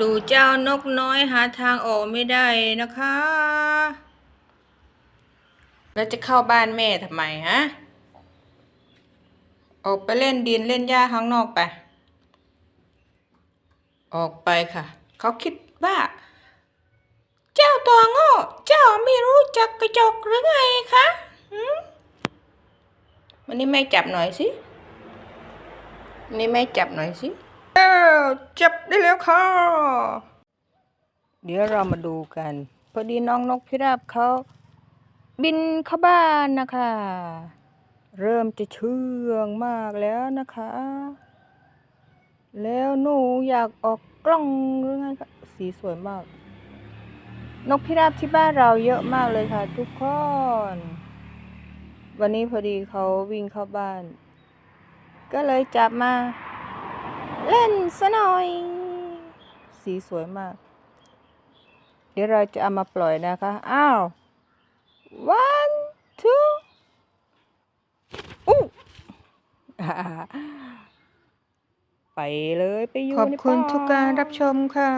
ดูเจ้านกน้อยหาทางออกไม่ได้นะคะ แล้วจะเข้าบ้านแม่ทำไมฮะ ออกไปเล่นดินเล่นหญ้าข้างนอกไป ออกไปค่ะ เขาคิดว่า เจ้าตัวโง่เจ้าไม่รู้จักกระจกหรือไงคะวันนี้แม่จับหน่อยสิวันนี้แม่จับหน่อยสิ จับได้แล้วค่ะ เดี๋ยวเรามาดูกัน พอดีน้องนกพิราบเขาบินเข้าบ้านนะคะ เริ่มจะเชื่องมากแล้วนะคะ แล้วหนูอยากออกกล้องหรือไงคะสีสวยมาก นกพิราบที่บ้านเราเยอะมากเลยค่ะ ทุกคน วันนี้พอดีเขาวิ่งเข้าบ้าน ก็เลยจับมา เล่นซะหน่อย สีสวยมาก เดี๋ยวเราจะเอามาปล่อยนะคะ อ้าว one two อู้ไปเลยไปอยู่ขอบคุณทุกการรับชมค่ะ